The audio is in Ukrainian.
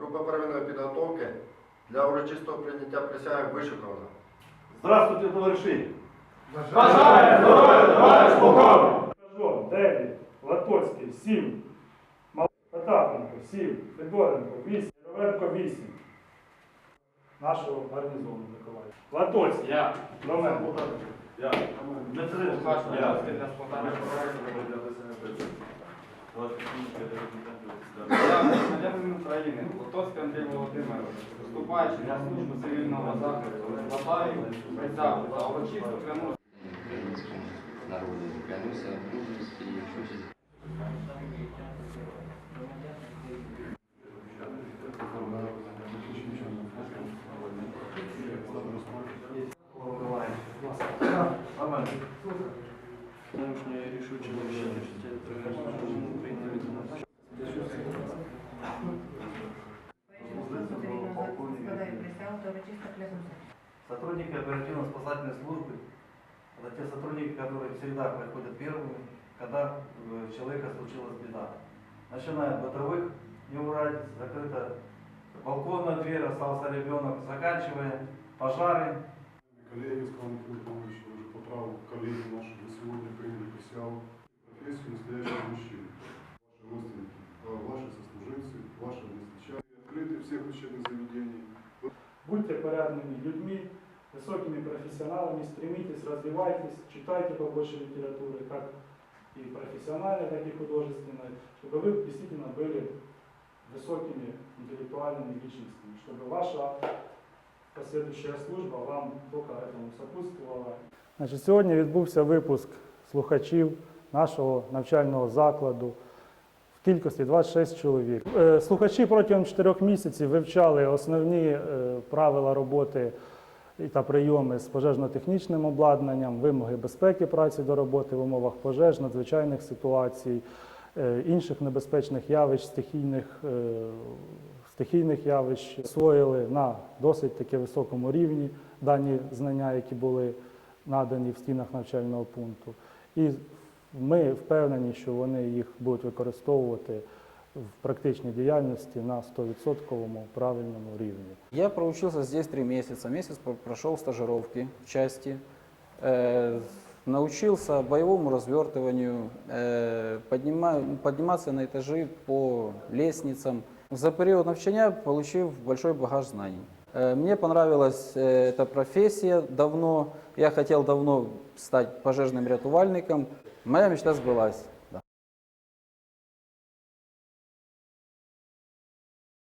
Група первинної підготовки для урочистого прийняття присяги вишикована. Здравствуйте, товариші! Бажаю здоров'я, товариш полковник! Кажон, Дев'ять, Латоцький, сім, Мал- Потапенко, сім, Федоренко, вісім, Ровенко, вісім. Нашого гарнізону Миколаїв. Латоцький, Я. Домен, Я. Проекту. Я. Я громадянин України, Лотовський Андрій Володимирович, вступаючи на службу цивільного захисту, складаю присягу за урочисту клянусь народу клянуся в мудрості і Складаю Сотрудники оперативно-спасательной службы – это те сотрудники, которые всегда приходят первыми, когда э, у человека случилась беда. Начиная от бытовых неурядиц, закрыта балконная дверь, остался ребенок, заканчивая пожары, Коллеги с Петрович, уже по праву коллеги наши на сегодня приняли присягу профессию настоящего мужчины. Ваши родственники, ваши сослуживцы, ваши односельчане, открыты всех учебных заведений. Будьте порядными людьми, высокими профессионалами, стремитесь, развивайтесь, читайте побольше литературы, как и профессиональной, так и художественной, чтобы вы действительно были высокими интеллектуальными личностями, чтобы ваша последующая служба вам только этому сопутствовала. Значить, сьогодні відбувся випуск слухачів нашого навчального закладу в кількості 26 чоловік. Е, Слухачі протягом 4 місяців вивчали основні е, правила роботи і та прийоми з пожежно-технічним обладнанням, вимоги безпеки праці до роботи в умовах пожеж, надзвичайних ситуацій, е, інших небезпечних явищ, стихійних, е, стихійних явищ. Освоїли на досить таки високому рівні дані знання, які були надані в стінах навчального пункту. І ми впевнені, що вони їх будуть використовувати в практичній діяльності на 100% правильному рівні. Я проучился здесь три месяца. Месяц про- прошел стажировки в части. Э, научился боевому развертыванию, э, поднима- подниматься на этажи по лестницам. За период навчання получив большой багаж знаний. Э, мне понравилась э, эта профессия давно. Я хотел давно стать пожежным рятувальником. Моя мечта сбылась.